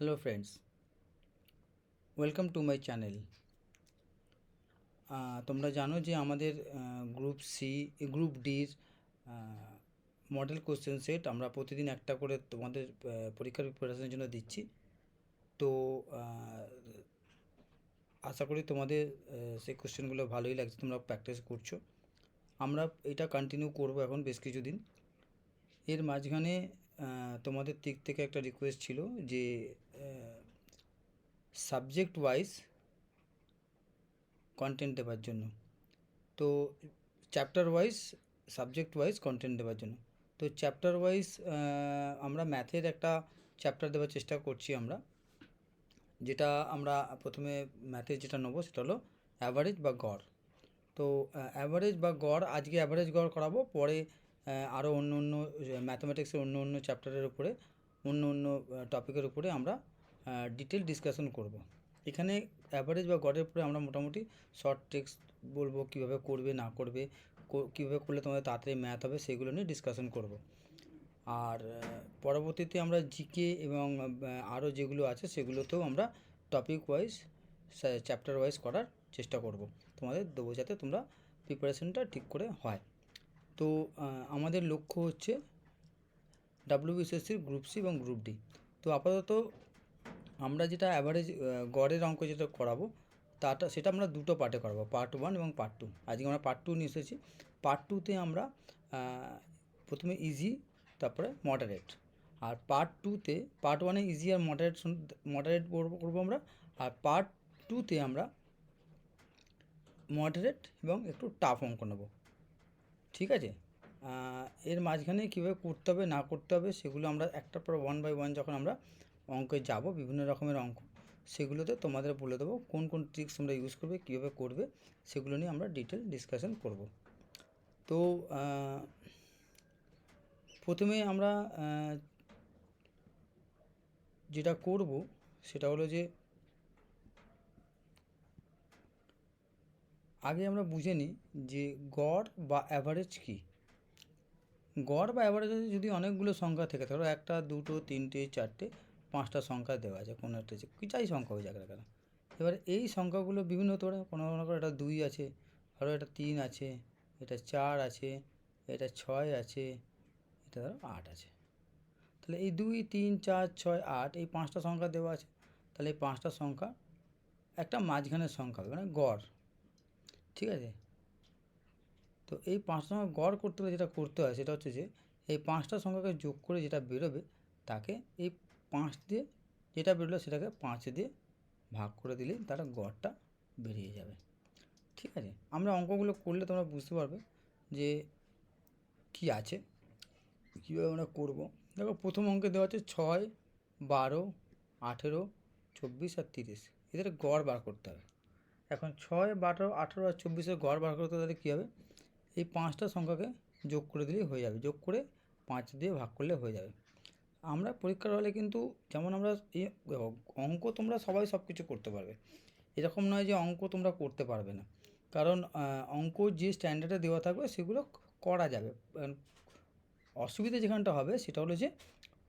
Hello friends welcome to my channel তোমরা জানো যে আমাদের গ্রুপ সি গ্রুপ ডির মডেল কোশ্চেন সেট আমরা প্রতিদিন একটা করে তোমাদের পরীক্ষার প্রিপারেশনের জন্য দিচ্ছি। তো আশা করি তোমাদের সেই কোশ্চেনগুলো ভালোই লাগছে, তোমরা প্র্যাকটিস করছ। আমরা এটা কন্টিনিউ করব এখন বেশ কিছুদিন। এর মাঝখানে তোমাদের দিক থেকে একটা রিকোয়েস্ট ছিল যে সাবজেক্ট ওয়াইজ কন্টেন্ট দেওয়ার জন্য। তো chapter wise subject wise content দেওয়ার জন্য। তো চ্যাপ্টার ওয়াইজ আমরা ম্যাথের একটা চ্যাপ্টার দেওয়ার চেষ্টা করছি আমরা। যেটা আমরা প্রথমে ম্যাথের যেটা নেব সেটা হলো অ্যাভারেজ বা গড়। তো অ্যাভারেজ বা গড়, আজকে অ্যাভারেজ গড় করাবো, পরে আরও অন্য অন্য ম্যাথামেটিক্সের অন্য অন্য চ্যাপ্টারের উপরে, অন্য অন্য টপিকের উপরে আমরা ডিটেল ডিসকাশন করব। এখানে অ্যাভারেজ বা গড়ের উপরে আমরা মোটামুটি শর্ট টেক্সট বলব, কীভাবে করবে, না করবে কীভাবে করলে তোমাদের তাড়াতাড়ি ম্যাথ হবে, সেগুলো নিয়ে ডিসকাশন করব। আর পরবর্তীতে আমরা জিকে এবং আরও যেগুলো আছে, সেগুলোতেও আমরা টপিক ওয়াইজ চ্যাপ্টার ওয়াইজ করার চেষ্টা করব। তোমাদের দেবো যাতে তোমরা প্রিপারেশনটা ঠিক করে হয়। তো আমাদের লক্ষ্য হচ্ছে ডাব্লিউবিসিএসসির গ্রুপ সি এবং গ্রুপ ডি তো আপাতত আমরা যেটা অ্যাভারেজ গড়ের অঙ্ক যেটা করাবো, তাটা, সেটা আমরা দুটো পার্টে করাবো পার্ট ওয়ান এবং পার্ট টু আজকে আমরা পার্ট টু নিয়ে এসেছি। পার্ট টুতে আমরা প্রথমে ইজি তারপরে মডারেট আর পার্ট টুতে পার্ট ওয়ানে ইজি আর মডারেট মডারেট করব আমরা। আর পার্ট টুতে আমরা মডারেট এবং একটু টাফ অঙ্ক নেব। ঠিক আছে? এর মাঝখানে কীভাবে করতে হবে, না করতে হবে, সেগুলো আমরা একটার পর ওয়ান বাই ওয়ান যখন আমরা অঙ্কে যাব, বিভিন্ন রকমের অঙ্ক, সেগুলোতে তোমাদের বলে দেবো কোন কোন ট্রিক্স তোমরা ইউজ করবে, কীভাবে করবে, সেগুলো নিয়ে আমরা ডিটেল ডিসকাশন করব। তো প্রথমে আমরা যেটা করব, সেটা হলো যে আগে আমরা বুঝে নিই যে গড় বা অ্যাভারেজ কী। গড় বা অ্যাভারেজ যদি অনেকগুলো সংখ্যা থেকে থাকে ধরো একটা, দুটো, তিনটে, চারটে, পাঁচটা সংখ্যা দেওয়া আছে, কোনো একটা কি যাই সংখ্যা হয়ে যাক না কেন? এবার এই সংখ্যাগুলো বিভিন্ন হতে পারে, কোনো মনে করো এটা দুই আছে, ধরো এটা তিন আছে, এটা চার আছে, এটা ছয় আছে, এটা ধরো আট আছে। তাহলে এই দুই, তিন, চার, ছয়, আট, এই পাঁচটা সংখ্যা দেওয়া আছে, তাহলে এই পাঁচটা সংখ্যা একটা মাঝখানের সংখ্যা হবে মানে গড়। ঠিক আছে? তো এই পাঁচটা সংখ্যা গড় করতে হলে যেটা করতে হয় সেটা হচ্ছে যে, এই পাঁচটা সংখ্যাকে যোগ করে যেটা বেরোবে, তাকে এই পাঁচ দিয়ে যেটা বেরোলো সেটাকে পাঁচ দিয়ে ভাগ করে দিলেই তার গড়টা বেরিয়ে যাবে। ঠিক আছে? আমরা অঙ্কগুলো করলে তোমরা বুঝতে পারবে যে কি আছে, কীভাবে আমরা করব। দেখো, প্রথম অঙ্কে দেওয়া আছে ছয়, বারো, আঠেরো, চব্বিশ আর তিরিশ। এদের গড় বার করতে হবে। এখন ছয়, বারো, আঠেরো আর চব্বিশের গড় বার করতে তাহলে কী হবে? এই পাঁচটা সংখ্যাকে যোগ করে দিলেই হয়ে যাবে। যোগ করে পাঁচ দিয়ে ভাগ করলে হয়ে যাবে। আমরা পরীক্ষার হলে কিন্তু যেমন আমরা এই অঙ্ক তোমরা সবাই সব কিছু করতে পারবে। এরকম নয় যে অঙ্ক তোমরা করতে পারবে না। কারণ অঙ্ক যে স্ট্যান্ডার্ডে দেওয়া থাকবে সেগুলো করা যাবে। অসুবিধা যেখানটা হবে সেটা হলো যে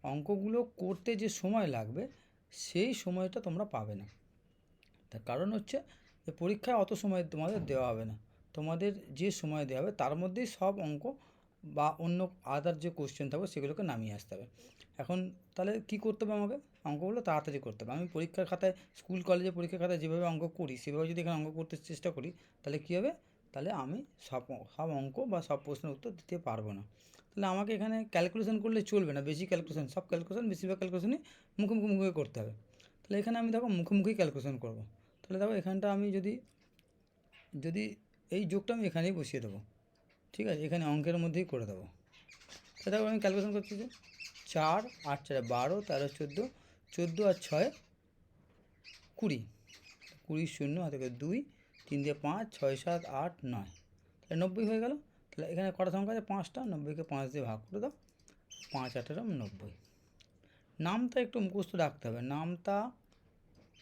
অঙ্কগুলো করতে যে সময় লাগবে, সেই সময়টা তোমরা পাবে না। তার কারণ হচ্ছে যে পরীক্ষায় অত সময় তোমাদের দেওয়া হবে না। তোমাদের যে সময় দেওয়া হবে, তার মধ্যেই সব অঙ্ক বা অন্য আদার যে কোশ্চেন থাকবে, সেগুলোকে নামিয়ে আসতে হবে। এখন তাহলে কি করতে হবে আমাকে? অঙ্কগুলো তাড়াতাড়ি করতে হবে। আমি পরীক্ষার খাতায় স্কুল কলেজে পরীক্ষার খাতায় যেভাবে অঙ্ক করি, সেভাবে যদি এখানে অঙ্ক করতে চেষ্টা করি, তাহলে কী হবে? তাহলে আমি সব সব অঙ্ক বা সব প্রশ্নের উত্তর দিতে পারব না। তাহলে আমাকে এখানে ক্যালকুলেশন করলে চলবে না, বেশি ক্যালকুলেশন সব ক্যালকুলেশন বেশিরভাগ ক্যালকুলেশনই মুখে মুখে মুখে করতে হবে। তাহলে এখানে আমি দেখো মুখোমুখি ক্যালকুলেশন করব। তাহলে দেখো এখানটা আমি যদি যদি এই যোগটা আমি এখানেই বসিয়ে দেবো। ঠিক আছে? এখানে অঙ্কের মধ্যেই করে দেবো। তাহলে দেখো আমি ক্যালকুলেশন করছি যে চার, আট, চারে, বারো, তেরো, চোদ্দ চোদ্দ আর ছয়, কুড়ি। কুড়ি, শূন্য, হাতে করে দুই, তিন দিয়ে পাঁচ, ছয়, সাত, আট, নয়। তাহলে নব্বই হয়ে গেল। তাহলে এখানে কটা সংখ্যা আছে? পাঁচটা। নব্বইকে পাঁচ দিয়ে ভাগ করে দাও। পাঁচ, আঠেরো, নব্বই। নামটা একটু মুখস্থ রাখতে হবে। নামটা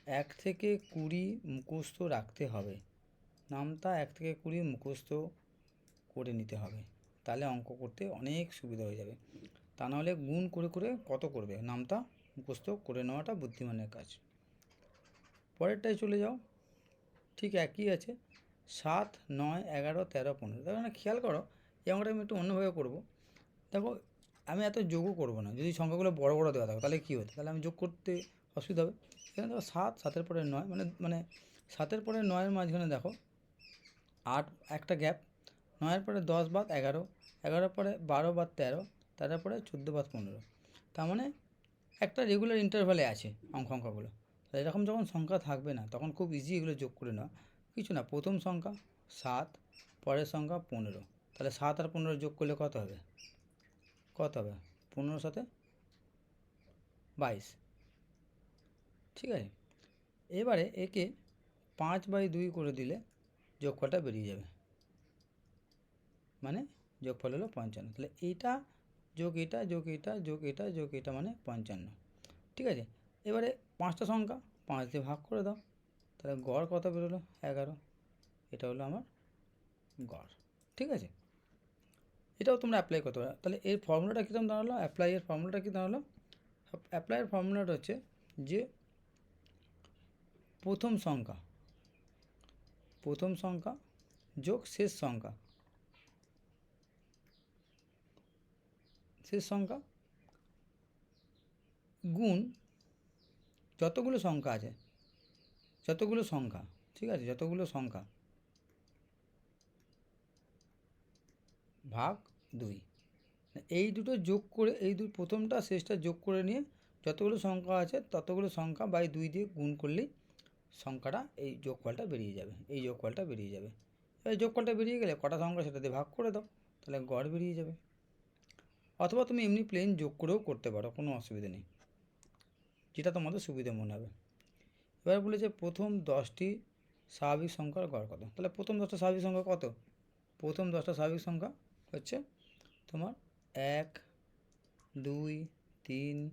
এক থেকে কুড়ি মুখস্থ রাখতে হবে। নামতা এক থেকে কুড়ি মুখস্থ করে নিতে হবে। তাহলে অঙ্ক করতে অনেক সুবিধা হয়ে যাবে। তা নাহলে গুণ করে করে কত করবে? নামটা মুখস্থ করে নেওয়াটা বুদ্ধিমানের কাজ। পরেরটায় চলে যাও। ঠিক একই আছে। সাত, নয়, এগারো, তেরো, পনেরো। দেখো না, খেয়াল করো, এই অঙ্কটা আমি একটু অন্যভাবে করব। দেখো, আমি এত যোগও করব না। যদি সংখ্যাগুলো বড় বড় দেওয়া থাকো, তাহলে কী হতো? তাহলে আমি যোগ করতে অসুবিধা হবে। এখানে দেখো সাত, সাতের পরে নয় মানে মানে সাতের পরে নয়ের মাঝখানে দেখো আট, একটা গ্যাপ, নয়ের পরে দশ বাদ এগারো, এগারোর পরে বারো বাদ তেরো, তেরোর পরে চোদ্দ বাদ পনেরো। তার মানে একটা রেগুলার ইন্টারভ্যালে আছে অঙ্ক অঙ্কগুলো এরকম যখন সংখ্যা থাকবে না, তখন খুব ইজি এগুলো যোগ করে নেওয়া কিছু না, প্রথম সংখ্যা সাত, পরের সংখ্যা পনেরো। তাহলে সাত আর পনেরো যোগ করলে কত হবে? কত হবে? পনেরোর সাথে বাইশ। ঠিক আছে? এবারে একে পাঁচ বাই দুই করে দিলে যোগফলটা বেরিয়ে যাবে। মানে যোগফল হলো পঞ্চান্ন। তাহলে এইটা যোগ এটা যোগ এটা যোগ এটা যোগ এটা মানে পঞ্চান্ন। ঠিক আছে? এবারে পাঁচটা সংখ্যা, পাঁচ দিয়ে ভাগ করে দাও। তাহলে গড় কত বেরোলো? এগারো। এটা হলো আমার গড়। ঠিক আছে? এটাও তোমরা অ্যাপ্লাই করতে পারো। তাহলে এর ফর্মুলাটা কীরকম দাঁড়াল? অ্যাপ্লাইয়ের ফর্মুলাটা কী দাঁড়াল? অ্যাপ্লাইয়ের ফর্মুলাটা হচ্ছে যে প্রথম সংখ্যা। প্রথম সংখ্যা যোগ শেষ সংখ্যা। শেষ সংখ্যা গুণ যতগুলো সংখ্যা আছে, যতগুলো সংখ্যা, ঠিক আছে, যতগুলো সংখ্যা। ভাগ দুই। এই দুটো যোগ করে, এই দু, প্রথমটা, শেষটা যোগ করে নিয়ে যতগুলো সংখ্যা আছে, ততগুলো সংখ্যা বাই দুই দিয়ে গুণ করলেই সংখ্যাটা এই যোগফলটা বেরিয়ে যাবে, এই যোগফলটা বেরিয়ে যাবে। এই যোগফলটা বেরিয়ে গেলে কটা সংখ্যা সেটা দিয়ে ভাগ করে দাও, তাহলে গড় বেরিয়ে যাবে। অথবা তুমি এমনি প্লেন যোগ করেও করতে পারো, কোনো অসুবিধা নেই। যেটা তোমাদের সুবিধা মনে হবে। এবার বলেছে প্রথম দশটি স্বাভাবিক সংখ্যার গড় কত? তাহলে প্রথম দশটা স্বাভাবিক সংখ্যা কত? প্রথম দশটা স্বাভাবিক সংখ্যা হচ্ছে তোমার এক, দুই, তিন,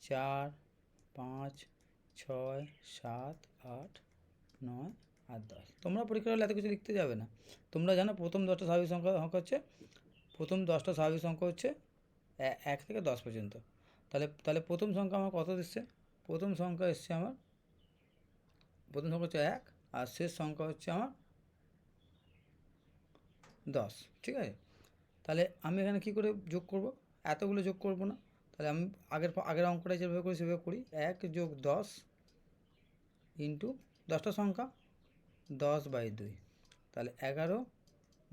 চার, পাঁচ ছয়, সাত, আট, নয় আর দশ। তোমরা পরীক্ষা হলে এত কিছু লিখতে যাবে না। তোমরা জানো প্রথম দশটা স্বাভাবিক সংখ্যা সংখ্যা হচ্ছে। প্রথম দশটা স্বাভাবিক সংখ্যা হচ্ছে এক থেকে দশ পর্যন্ত। তাহলে তাহলে প্রথম সংখ্যা আমার কত দিচ্ছে? প্রথম সংখ্যা এসছে আমার, প্রথম সংখ্যা হচ্ছে এক আর শেষ সংখ্যা হচ্ছে আমার দশ। ঠিক আছে? তাহলে আমি এখানে কী করে যোগ করব? এতগুলো যোগ করব না। তাহলে আমি আগের আগের অঙ্কটা যেভাবে করি, সেভাবে করি। এক যোগ দশ ইন্টু দশটা সংখ্যা, দশ বাই দুই। তাহলে এগারো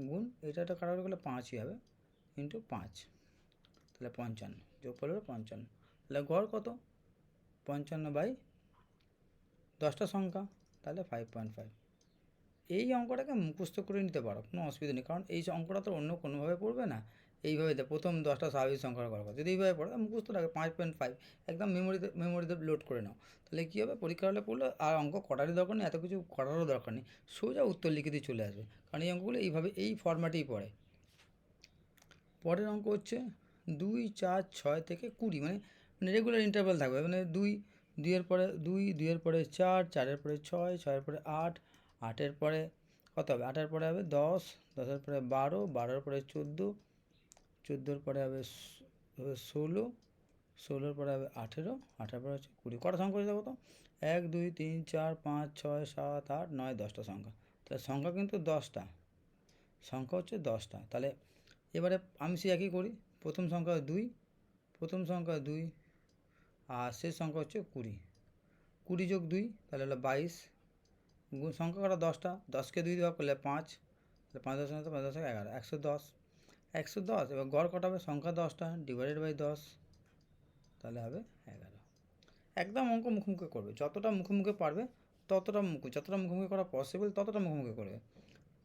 গুণ, এটা একটা কাটাকাটি করলে পাঁচই হবে, ইন্টু পাঁচ। তাহলে পঞ্চান্ন, যোগ করলে পঞ্চান্ন। তাহলে গড় কত? পঞ্চান্ন বাই দশটা সংখ্যা, তাহলে ফাইভ পয়েন্ট ফাইভ এই অঙ্কটাকে মুখস্থ করে নিতে পারো, কোনো অসুবিধা নেই। কারণ এই অঙ্কটা তো অন্য কোনোভাবে পড়বে না। এইভাবে দেয়। প্রথম দশটা স্বাভাবিক সংখ্যার গড় যদি এইভাবে পড়ো মুখস্থ রাখে পাঁচ পয়েন্ট ফাইভ একদম মেমোরিতে মেমোরিতে লোড করে নাও। তাহলে কী হবে? পরীক্ষা হলে পড়লে আর অঙ্ক করারই দরকার নেই, এত কিছু করারও দরকার নেই। সোজা উত্তর লিখে দিয়ে চলে আসবে। কারণ এই অঙ্কগুলো এইভাবে, এই ফরম্যাটেই পড়ে। পরের অঙ্ক হচ্ছে দুই, চার, ছয় থেকে কুড়ি। মানে মানে রেগুলার ইন্টারভ্যাল থাকবে। মানে দুই, দুইয়ের পরে দুই, দুইয়ের পরে চার, চারের পরে ছয়, ছয়ের পরে আট, আটের পরে কত হবে? আটের পরে হবে দশ, দশের পরে বারো, বারোর পরে চোদ্দ চোদ্দোর পরে হবে হবে ষোলো, ষোলোর পরে হবে আঠেরো আঠেরো পরে হচ্ছে কুড়ি। কটা সংখ্যা দেখো তো? এক, দুই, তিন, চার, পাঁচ, ছয়, সাত, আট, নয়, দশটা সংখ্যা। তাহলে সংখ্যা কিন্তু দশটা। সংখ্যা হচ্ছে দশটা। তাহলে এবারে আমি সে একই করি। প্রথম সংখ্যা দুই, প্রথম সংখ্যা দুই, আর শেষ সংখ্যা হচ্ছে কুড়ি। কুড়ি যোগ দুই, তাহলে হলো বাইশ। সংখ্যা কটা? দশটা। দশকে দুই ভাগ করলে পাঁচ। তাহলে পাঁচ দশ পাঁচ দশ এগারো। একশো দশ। একশো দশ, এবার গড় কটা হবে সংখ্যা দশটা ডিভাইডেড বাই দশ, তাহলে হবে এগারো। একদম অঙ্ক মুখোমুখি করবে। যতটা মুখোমুখি পারবে, ততটা মুখ যতটা মুখোমুখি করা পসিবল ততটা মুখোমুখি করবে।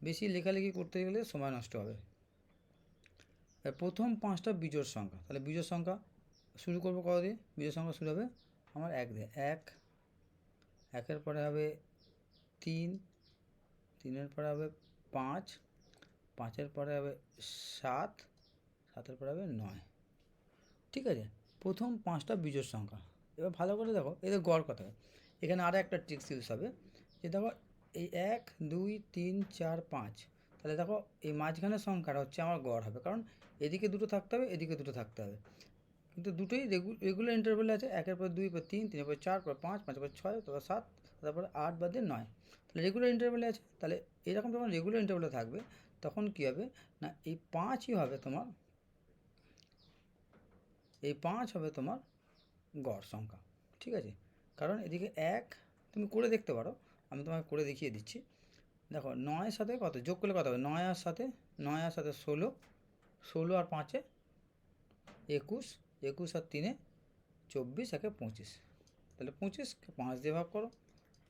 বেশি লেখালেখি করতে গেলে সময় নষ্ট হবে। প্রথম পাঁচটা বিজোড় সংখ্যা। তাহলে বিজোড় সংখ্যা শুরু করব কত দিয়ে? বিজোড় সংখ্যা শুরু হবে আমার এক দিয়ে। এক, একের পরে হবে তিন, তিনের পরে হবে পাঁচ পাঁচের পরে হবে সাত, সাতের পরে হবে নয়। ঠিক আছে? প্রথম পাঁচটা বিজোড় সংখ্যা। এবার ভালো করে দেখো এদের গড় কত এখানে আরও একটা ট্রিক্স ইউজ হবে। যে দেখো, এই এক, দুই, তিন, চার, পাঁচ। তাহলে দেখো, এই মাঝখানের সংখ্যাটা হচ্ছে আমার গড় হবে। কারণ এদিকে দুটো থাকতে হবে, এদিকে দুটো থাকতে হবে। কিন্তু দুটোই রেগুলার ইন্টারভেল আছে। একের পর দুই পর তিন, তিনের পর চার পর পাঁচ, পাঁচের পর ছয়, তারপর সাত, তারপরে আট বাদে নয়। তাহলে রেগুলার ইন্টারভেলে আছে। তাহলে এরকম যখন রেগুলার ইন্টারভেলে থাকবে তখন কী হবে? না, এই পাঁচই হবে তোমার, এই পাঁচ হবে তোমার গড় সংখ্যা, ঠিক আছে? কারণ এদিকে এক, তুমি করে দেখতে পারো, আমি তোমাকে করে দেখিয়ে দিচ্ছি। দেখো, নয়ের সাথে কত? যোগ করলে কত হবে? নয় আর সাথে নয় আর সাথে ষোলো ষোলো আর পাঁচে একুশ একুশ আর তিনে চব্বিশ, একে পঁচিশ। তাহলে পঁচিশ পাঁচ দিয়ে ভাগ করো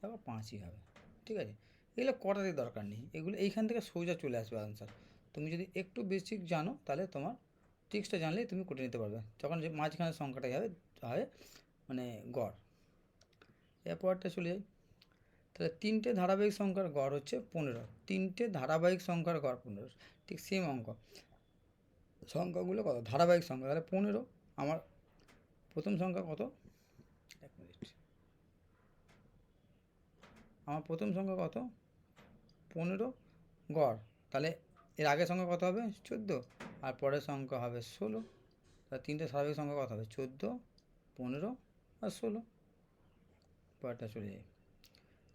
দেখো পাঁচই হবে, ঠিক আছে? এগুলো করারই দরকার নেই। এগুলো এইখান থেকে সোজা চলে আসবে আনসার তুমি যদি একটু বেসিক জানো, তাহলে তোমার ট্রিক্সটা জানলেই তুমি করে নিতে পারবে। তখন যে মাঝখানে সংখ্যাটাই হবে হবে মানে গড়। এরপরটা চলে যাই। তাহলে তিনটে ধারাবাহিক সংখ্যার গড় হচ্ছে পনেরো। তিনটে ধারাবাহিক সংখ্যার গড় পনেরো। ঠিক সেম অঙ্ক। সংখ্যাগুলো কত? ধারাবাহিক সংখ্যা। তাহলে পনেরো। আমার প্রথম সংখ্যা কত? এক মিনিট। আমার প্রথম সংখ্যা কত? পনেরো, গড়। তাহলে এর আগের সংখ্যা কত হবে? চোদ্দ। আর পরের সংখ্যা হবে ষোলো। তাহলে তিনটে স্বাভাবিক সংখ্যা কত হবে? চোদ্দ, পনেরো আর ষোলো। পরেরটা চলে যাই।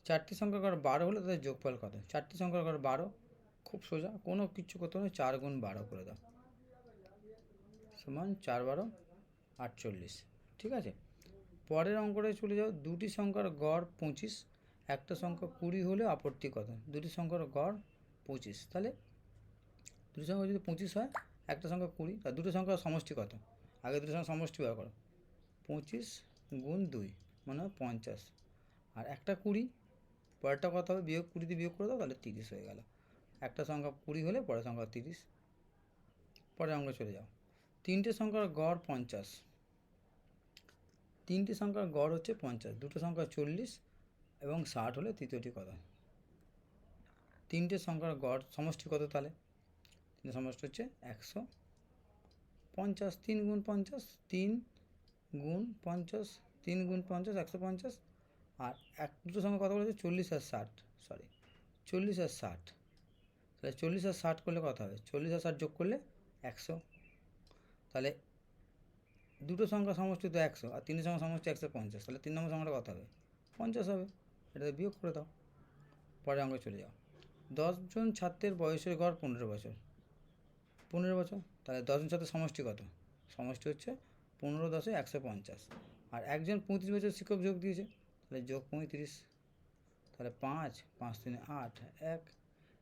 চারটি সংখ্যার গড় বারো হলে তাদের যোগফল কত? চারটি সংখ্যার গড় বারো, খুব সোজা। কোনো কিছু করতে হবে চার গুণ বারো করে দাও। সমান চার বারো, আটচল্লিশ। ঠিক আছে? পরের অঙ্কটা চলে যাও। দুটি সংখ্যার গড় পঁচিশ একটা সংখ্যা কুড়ি হলে আপত্তি কত দুটি সংখ্যার গড় পঁচিশ। তাহলে দুটি সংখ্যা যদি পঁচিশ হয়, একটা সংখ্যা কুড়ি, আর দুটো সংখ্যার সমষ্টি কত? আগে দুটো সংখ্যা সমষ্টি ব্যবহার করো। পঁচিশ গুণ দুই মানে হয় পঞ্চাশ। আর একটা কুড়ি, পরেরটা কত হবে? বিয়োগ কুড়িতে বিয়োগ করে দাও, তাহলে তিরিশ হয়ে গেল। একটা সংখ্যা কুড়ি হলে পরের সংখ্যা তিরিশ। পরের অঙ্ক চলে যাও। তিনটে সংখ্যার গড় পঞ্চাশ। তিনটে সংখ্যার গড় হচ্ছে পঞ্চাশ। দুটো সংখ্যা চল্লিশ এবং ষাট হলে তৃতীয়টি কত? তিনটে সংখ্যার গড় সমষ্টি কত তাহলে? তিনটে সমষ্টি হচ্ছে একশো পঞ্চাশ, তিন গুণ পঞ্চাশ, তিন গুণ পঞ্চাশ, তিন গুণ পঞ্চাশ, একশো পঞ্চাশ, আর এক, দুটো সংখ্যা কত বলেছে? চল্লিশ আর ষাট সরি চল্লিশ আর ষাট। তাহলে চল্লিশ আর ষাট করলে কত হবে? চল্লিশ আর ষাট যোগ করলে একশো। তাহলে দুটো সংখ্যা সমষ্টি তো একশো, আর তিনটে সংখ্যা সমষ্টি একশো পঞ্চাশ, তাহলে তিন নম্বর সংখ্যাটা কত হবে? পঞ্চাশ হবে। এটাতে বিয়োগ করে দাও। পরে অঙ্কে চলে যাও। দশজন ছাত্রের বয়সের গড় পনেরো বছর। পনেরো বছর? তাহলে দশজন ছাত্রের সমষ্টি কত? সমষ্টি হচ্ছে পনেরো দশে একশো পঞ্চাশ। আর একজন পঁয়ত্রিশ বছর শিক্ষক যোগ দিয়েছে, তাহলে যোগ পঁয়ত্রিশ। তাহলে পাঁচ পাঁচ তিনে আট, এক।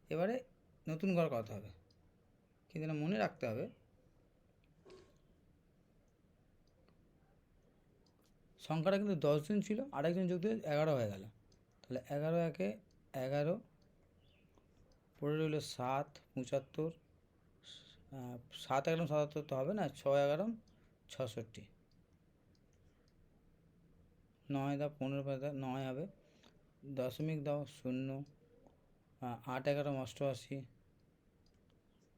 এবারে নতুন গড় কত হবে? কিন্তু মনে রাখতে হবে, সংখ্যাটা কিন্তু দশজন ছিল, আরেকজন যোগ দিয়ে এগারো হয়ে গেল। তাহলে এগারো একে এগারো পড়ে রইল সাত, পঁচাত্তর সাত এগারো, সাতাত্তর তো হবে না, ছয় এগারো, ছষট্টি। নয় দা পনেরো দাও নয় হবে। দশমিক দাও শূন্য আট এগারো অষ্টআশি,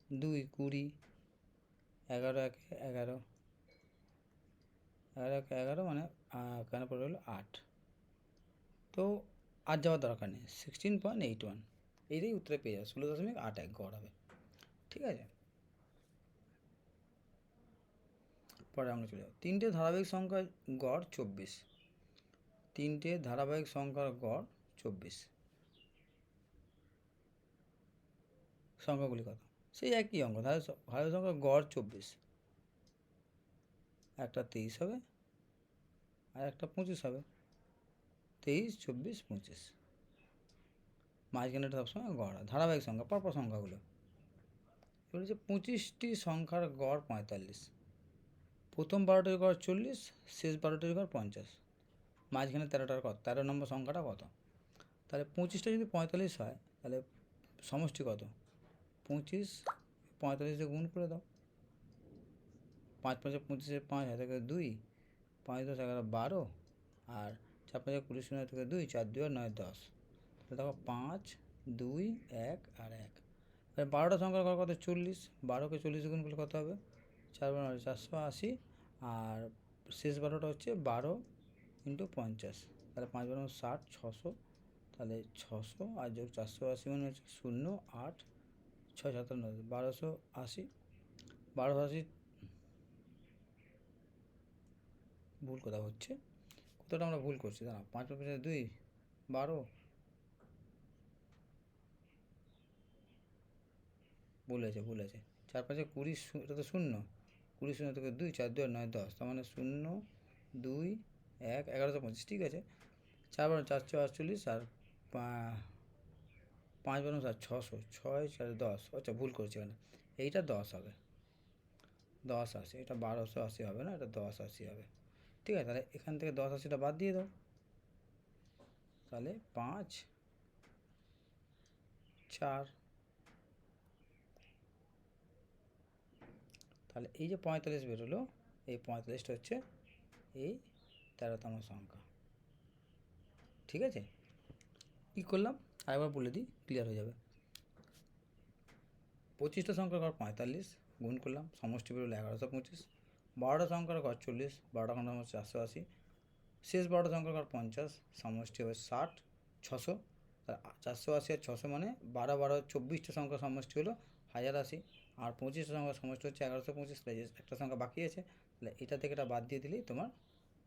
দুই কুড়ি, এগারো এক এগারো। এগারো এক এগারো মানে কেন পড়ে হলো আট। তো আর যাওয়ার দরকার নেই। সিক্সটিন পয়েন্ট এইট ওয়ান এইটাই উত্তরে পেয়ে যাবে, ষোলো দশমিক আট এক গড় হবে ঠিক আছে? পরে আমরা চলে যাব। তিনটে ধারাবাহিক সংখ্যার গড় চব্বিশ। তিনটে ধারাবাহিক সংখ্যার গড় চব্বিশ। সংখ্যাগুলি কত? সেই একই অঙ্ক, ধারাবাহিক স- ধারাবাহিক সংখ্যার গড় চব্বিশ। একটা তেইশ হবে, আর একটা পঁচিশ হবে। তেইশ, চব্বিশ, পঁচিশ। মাঝখানেটা সবসময় গড়। ধারাবাহিক সংখ্যা, পরপর সংখ্যাগুলো। এবার হচ্ছে পঁচিশটি সংখ্যার গড় পঁয়তাল্লিশ। প্রথম বারোটির গড় চল্লিশ, শেষ বারোটির গড় পঞ্চাশ। মাঝখানে তেরোটার কত? তেরো নম্বর সংখ্যাটা কত? তাহলে পঁচিশটা যদি পঁয়তাল্লিশ হয়, তাহলে সমষ্টি কত? পঁচিশ, পঁয়তাল্লিশ গুণ করে দাও। পাঁচ পাঁচে পঁচিশে পাঁচ হাজার দুই, পাঁচ দশ, এগারো, বারো, আর চার পাঁচে কুড়ি শূন্য থেকে দুই, চার দুই আর নয় দশ। তাহলে দেখো পাঁচ, দুই, এক আর এক। এবার বারোটা সংখ্যার ঘর কত? চল্লিশ। বারোকে চল্লিশ গুণ করলে কত হবে? চার বারো চারশো আশি। আর শেষ বারোটা হচ্ছে বারো ইন্টু পঞ্চাশ। তাহলে পাঁচ বারো ষাট, ছশো। তাহলে ছশো আর যোগ চারশো আশি মানে হচ্ছে শূন্য, আট, ছয় সাতান্ন বারোশো আশি। বারোশো আশি ভুল কথা হচ্ছে। কোথাওটা আমরা ভুল করছি, দাঁড়া, পাঁচ পাঁচ দুই, বারো। ভুল আছে ভুল আছে চার পাঁচে কুড়ি এটা তো শূন্য। কুড়ি শূন্য থেকে দুই, চার দুই নয় দশ, তার মানে শূন্য, দুই, এক, এগারোশো পঁচিশ, ঠিক আছে? চার বারো চারশো আটচল্লিশ, আর পাঁচ বারো সাত ছশো, ছয়, চার দশ আচ্ছা ভুল করছি এখানে। এইটা দশ হবে। দশ আশি, এটা বারোশো আশি হবে না, এটা দশ আশি হবে। ঠিক আছে, তাহলে এখান থেকে দশ আশিটা বাদ দিয়ে দাও। তাহলে পাঁচ, চার, তাহলে এই যে পঁয়তাল্লিশ বেরোলো, এই পঁয়তাল্লিশটা হচ্ছে এই তেরোতম সংখ্যা। ঠিক আছে? কী করলাম? আরেকবার বলে দিই ক্লিয়ার হয়ে যাবে। পঁচিশটা সংখ্যার ঘর পঁয়তাল্লিশ, গুণ করলাম, সমষ্টি বেরোলো এগারোশো পঁচিশ। বারোটা সংখ্যার ঘর চল্লিশ, বারোটা সংখ্যার ঘর চারশো আশি, শেষ বারোটা সংখ্যার ঘর পঞ্চাশ, সমষ্টি হবে ষাট, ছশো। চারশো আশি আর ছশো মানে বারো বারো, চব্বিশটা সংখ্যার সমষ্টি হলো হাজার আশি। আর পঁচিশটা সংখ্যার সমষ্টি হচ্ছে এগারোশো পঁচিশ যে একটা সংখ্যা বাকি আছে, তাহলে এটা থেকে এটা বাদ দিয়ে দিলেই তোমার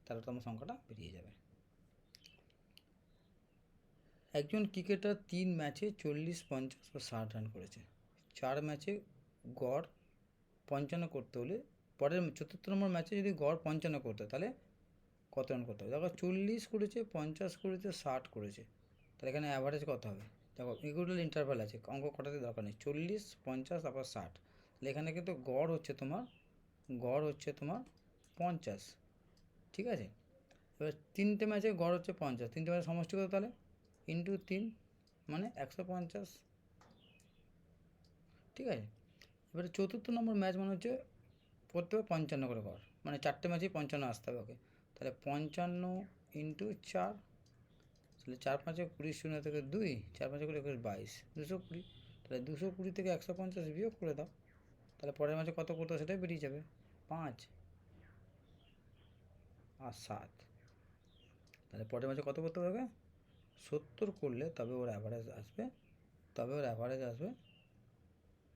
তেরোতম সংখ্যাটা বেরিয়ে যাবে। একজন ক্রিকেটার তিন ম্যাচে চল্লিশ, পঞ্চাশ বা ষাট রান করেছে। চার ম্যাচে গড় পঞ্চান্ন করতে হলে পরের চতুর্থ নম্বর ম্যাচে যদি গড় পঞ্চান্ন করতে, তাহলে কত রান করতে হবে? দেখো চল্লিশ করেছে, পঞ্চাশ করেছে, ষাট করেছে। তাহলে এখানে অ্যাভারেজ কত হবে? দেখো এগুলো ইন্টারভাল আছে, অঙ্ক কটাতে দরকার নেই। চল্লিশ, পঞ্চাশ, আবার ষাট। তাহলে এখানে কিন্তু গড় হচ্ছে তোমার, গড় হচ্ছে তোমার পঞ্চাশ। ঠিক আছে? এবার তিনটে ম্যাচে গড় হচ্ছে পঞ্চাশ। তিনটে ম্যাচের সমষ্টি কত তাহলে? ইন্টু তিন মানে একশো পঞ্চাশ। ঠিক আছে? এবারে চতুর্থ নম্বর ম্যাচ মানে হচ্ছে করতে হবে পঞ্চান্ন করে গড় মানে চারটে ম্যাচেই পঞ্চান্ন আসতে হবে ওকে। তাহলে পঞ্চান্ন ইন্টু চার, তাহলে চার পাঁচে কুড়ি শূন্য থেকে দুই, চার পাঁচে কুড়ি একুশ বাইশ, দুশো কুড়ি। তাহলে দুশো কুড়ি থেকে একশো পঞ্চাশ বিয়োগ করে দাও। তাহলে পরের মাসে কত করতে সেটাই বেরিয়ে যাবে। পাঁচ আর সাত। তাহলে পরের মাসে কত করতে হবে সত্তর করলে তবে ওর অ্যাভারেজ আসবে, তবে ওর অ্যাভারেজ আসবে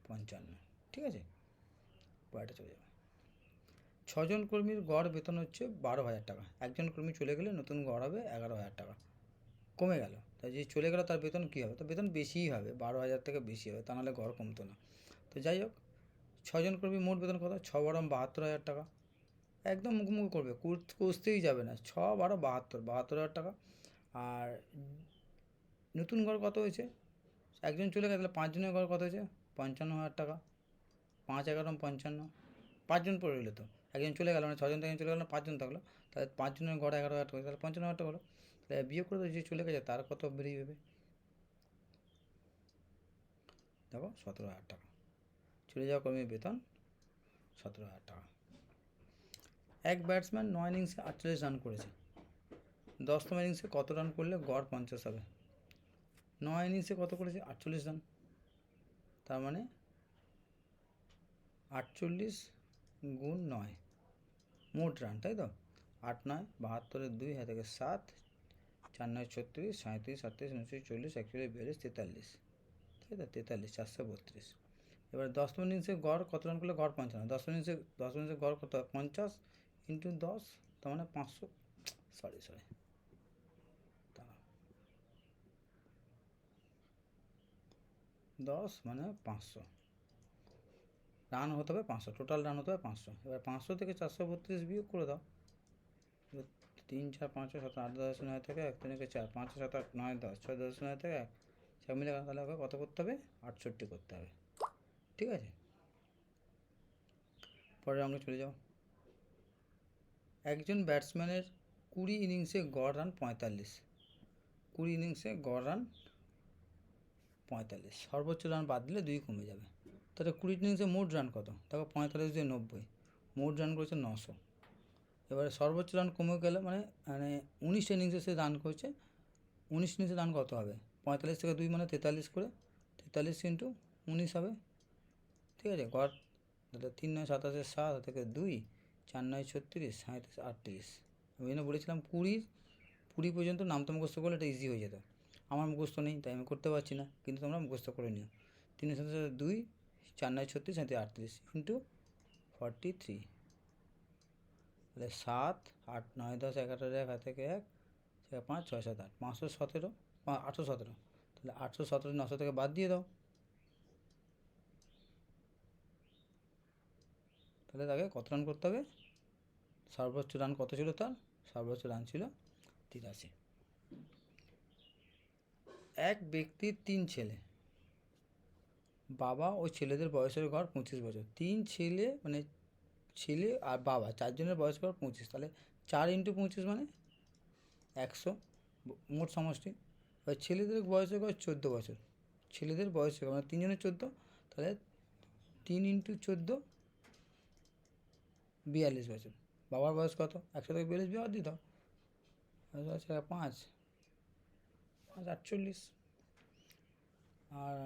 পঞ্চান্ন। ঠিক আছে? পরেরটা চলে যাবে। ছজন কর্মীর গড় বেতন হচ্ছে বারো হাজার টাকা। একজন কর্মী চলে গেলে নতুন গড় হবে এগারো হাজার টাকা। কমে গেল। তাই যে চলে গেল, তার বেতন কী হবে? তো বেতন বেশিই হবে, বারো হাজার থেকে বেশি হবে, তা নাহলে গড় কমতো না। তো যাই হোক, ছজন কর্মী মোট বেতন কত? ছ বারো বাহাত্তর হাজার টাকা। একদম মুখোমুখি করবে কুর- কষতেই যাবে না। ছ বারো বাহাত্তর বাহাত্তর হাজার টাকা। আর নতুন ঘর কত হয়েছে? একজন চলে গেছে তাহলে পাঁচজনের ঘর কত হয়েছে? পঞ্চান্ন হাজার টাকা। পাঁচ এগারো পঞ্চান্ন। পাঁচজন পড়ে রইল তো। একজন চলে গেল মানে ছজন থেকে চলে গেল, না পাঁচজন থাকল। তাহলে পাঁচজনের ঘর এগারো হাজার টাকা, তাহলে পঞ্চান্ন হাজার টাকা হলো। তাহলে বিয়ে করে যে চলে গেছে, তার কত বেরিয়ে যাবে? দেখো, সতেরো হাজার টাকা। চলে যাওয়া কর্মীর বেতন সতেরো হাজার টাকা। এক ব্যাটসম্যান নয় ইনিংসে আটচল্লিশ রান করেছে। দশতম ইনিংসে কত রান করলে? গড় পঞ্চাশ হবে। নয় ইনিংসে কত করেছে? আটচল্লিশ রান তার মানে আটচল্লিশ গুণ নয়। মোট রান, তাই তো? আট নয়, বাহাত্তরের দুই, হাত থেকে সাত, চার নয়, ছত্রিশ সাঁত্রিশ আটত্রিশ, উনত্রিশ, চল্লিশ, একচল্লিশ, বিয়াল্লিশ, তেতাল্লিশ। তাই তো? তেতাল্লিশ, চারশো বত্রিশ। এবার দশ ইনিংসে গড়, কত রান করলে গড় পঞ্চান্ন? দশ ইনিংসে দশ ইনিংসে গড় কত? পঞ্চাশ ইন্টু দশ, তার মানে পাঁচশো, সরি সরি। দশ মানে পাঁচশো। রান হতে হবে পাঁচশো টোটাল রান হতে হবে পাঁচশো। এবার পাঁচশো থেকে চারশো বত্রিশ বিয়োগ করে দাও। তিন, চার, পাঁচ সাত, আট, দশ নয় থেকে এক তিনকে চার, পাঁচ সাত, আট, নয়, দশ, ছয়, দশ, নয় থেকে এক। সব মিলে তাহলে কত করতে হবে? আটষট্টি করতে হবে। ঠিক আছে? পরের অঙ্কে চলে যাও একজন ব্যাটসম্যানের কুড়ি ইনিংসে গড় রান পঁয়তাল্লিশ। কুড়ি ইনিংসে গড় রান পঁয়তাল্লিশ। সর্বোচ্চ রান বাদ দিলে দুই কমে যাবে। তাহলে কুড়ি ইনিংসে মোট রান কত? দেখো পঁয়তাল্লিশ দিয়ে নব্বই। মোট রান করেছে নশো। এবারে সর্বোচ্চ রান কমে গেলে মানে মানে উনিশ ইনিংসে সে রান করেছে। উনিশ ইনিংসে রান কত হবে? পঁয়তাল্লিশ থেকে দুই মানে তেতাল্লিশ করে, তেতাল্লিশ ইন্টু উনিশ হবে। ঠিক আছে, গড়। তাহলে তিন নয় সাতাশে সাত থেকে দুই, চার নয় ছত্রিশ সাঁত্রিশ আটত্রিশ। আমি জন্য বলেছিলাম কুড়ি কুড়ি পর্যন্ত নামতে মুখস্থ করলে এটা ইজি হয়ে যেত। আমার মুখস্থ নেই, তাই আমি করতে পারছি না। কিন্তু তোমরা মুখস্থ করে নিও। তিনের সাথে দুই চার নয় ছত্রিশ সাঁত্রিশ আটত্রিশ ইন্টু ফর্টি থ্রি তাহলে সাত, আট, নয়, দশ, এগারো এক থেকে এক ছয় পাঁচ, ছয়, সাত, আট। পাঁচশো সতেরো আটশো সতেরো। তাহলে আটশো সতেরো, নশো থেকে বাদ দিয়ে দাও। তাহলে তাকে কত রান করতে হবে? সর্বোচ্চ রান কত ছিল তার? সর্বোচ্চ রান ছিল তিরাশি। এক ব্যক্তির তিন ছেলে। বাবা ও ছেলেদের বয়সের গড় পঁচিশ বছর। তিন ছেলে মানে ছেলে আর বাবা, চারজনের বয়স গড় পঁচিশ। তাহলে চার ইন্টু পঁচিশ মানে একশো। মোট সমষ্টি। এবার ছেলেদের বয়সের গড় চোদ্দ বছর। ছেলেদের বয়সের গড় মানে তিনজনের চোদ্দ, তাহলে তিন ইন্টু চোদ্দ, বিয়াল্লিশ বছর। বাবার বয়স কত? একশো থেকে বিয়াল্লিশ বিয়াল্লিশ দিত পাঁচ। পাঁচ আটচল্লিশ। আর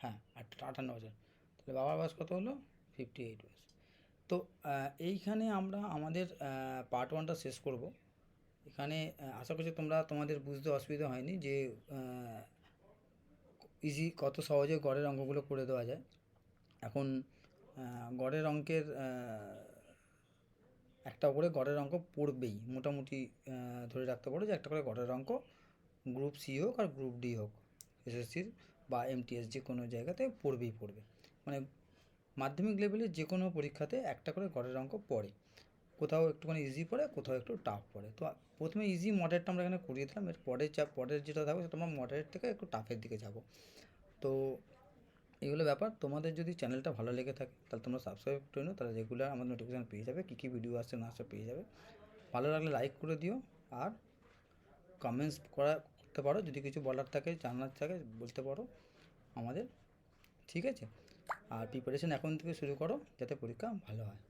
হ্যাঁ আট আটান্ন বছর। তাহলে বাবার বয়স কত হলো? ফিফটি এইট বছর তো এইখানে আমরা আমাদের পার্ট ওয়ানটা শেষ করব। এখানে আশা করছি তোমরা তোমাদের বুঝতে অসুবিধা হয়নি যে ইজি কত সহজে গড়ের অঙ্কগুলো করে দেওয়া যায়। এখন গড়ের অঙ্কের একটা করে গড়ের অঙ্ক পড়বেই। মোটামুটি ধরে রাখতে পারো যে একটা করে গড়ের অঙ্ক গ্রুপ সি হোক আর গ্রুপ ডি হোক। এসএসসির বা এমটিএস যে কোনো জায়গাতে পড়বেই পড়বে। মানে মাধ্যমিক লেভেলের যে কোনো পরীক্ষাতে একটা করে গড়ের অঙ্ক পড়ে। কোথাও একটুখানি ইজি পড়ে, কোথাও একটু টাফ পড়ে। তো প্রথমে ইজি মডারেটটা আমরা এখানে করিয়ে দিলাম। এর পরের যা পরের যেটা থাকবে সেটা আমরা মডারেট থেকে একটু টাফের দিকে যাব। তো এগুলো ব্যাপার। তোমাদের যদি চ্যানেলটা ভালো লেগে থাকে, তাহলে তোমরা সাবস্ক্রাইব করে নিও। তাহলে রেগুলার আমাদের নোটিফিকেশান পেয়ে যাবে কী কী ভিডিও আসছে না আসছে পেয়ে যাবে। ভালো লাগলে লাইক করে দিও। আর কমেন্টস করা করতে পারো, যদি কিছু বলার থাকে, জানার থাকে, বলতে পারো আমাদের, ঠিক আছে? আর প্রিপারেশন এখন থেকে শুরু করো, যাতে পরীক্ষা ভালো হয়।